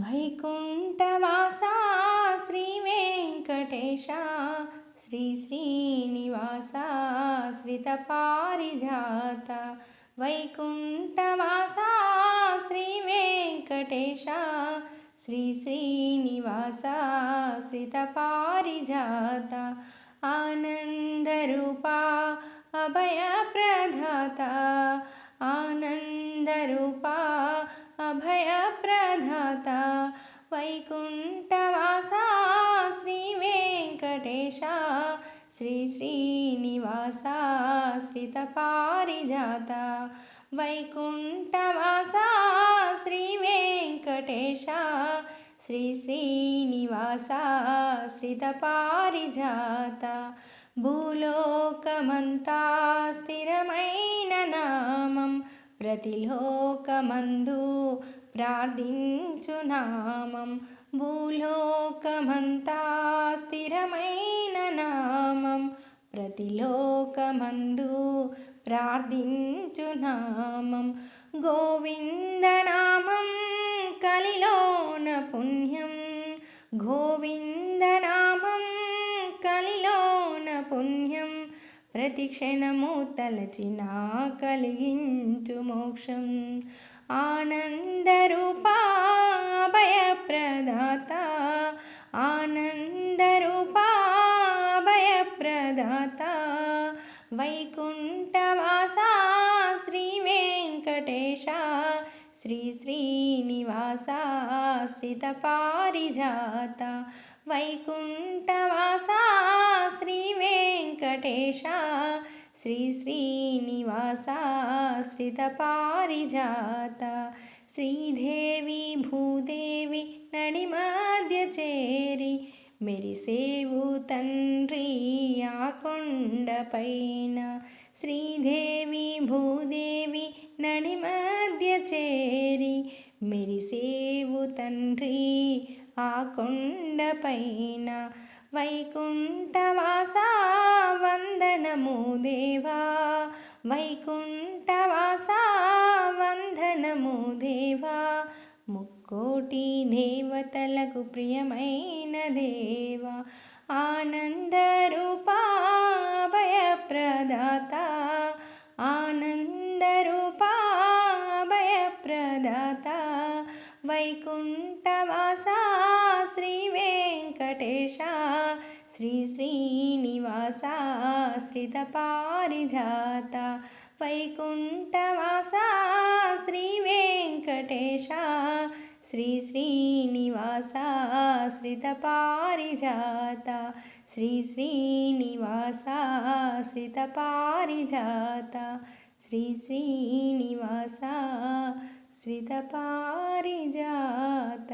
वैकुण्ठवासा श्रीवेङ्कटेशा श्रीश्रीनिवासा श्रितपारिजाता वैकुण्ठवासा श्रीवेङ्कटेशा श्रीश्रीनिवासा श्रितपारिजाता आनन्दरूपा अभयप्रदाता आनन्दरूपा వైకుంఠవాసా శ్రీ వెంకటేశ శ్రీ శ్రీనివాస శ్రీత పారిజాత వైకుంఠవాస శ్రీ వెంకటేశ శ్రీ శ్రీనివాస శ్రీత పారిజాత భూలోకమంతా స్థిరమైన నామం ప్రతిలోకమందు ప్రార్థించు నామం భూలోకమంతా స్థిరమైన నామం. ప్రతిలోకమందు ప్రార్థించు నామం గోవిందనామం కలిలోన పుణ్యం. గోవింద ప్రతి క్షణము తలచిన కలిగించు మోక్షం. ఆనందరూపా భయప్రదాత ఆనందరూపా భయప్రదాత. వైకుంఠవాస శ్రీ వెంకటేశ శ్రీ శ్రీనివాస శ్రిత పారిజాత. వైకుంఠ వెంకటేశ శ్రీ శ్రీనివాస శ్రిత పారిజాత శ్రీదేవి భూదేవి నడి చేరి మెరిసేవు తండ్రి ఆ కొండపైన శ్రీదేవి భూదేవి నడిమాద్య చేరి మెరిసేవు తండ్రి ఆ కొండపైన వైకుంఠవాసా వందనము దేవా వైకుంఠవాసా వందనము దేవా ముక్కోటి దేవతలకు ప్రియమైన దేవా ఆనందరూపా భయప్రదాత ఆనందరూపా భయప్రదాత వైకుంఠవాస శ్రీ వెంకటేశ శ్రీ శ్రీనివాస శ్రిత పారిజాత వైకుంఠవాస శ్రీ వెంకటేశ శ్రీ శ్రీనివాస శ్రిత పారిజాత శ్రీ శ్రీనివాస శ్రిత పారిజాత శ్రీ శ్రీనివాస శ్రిత పారిజాత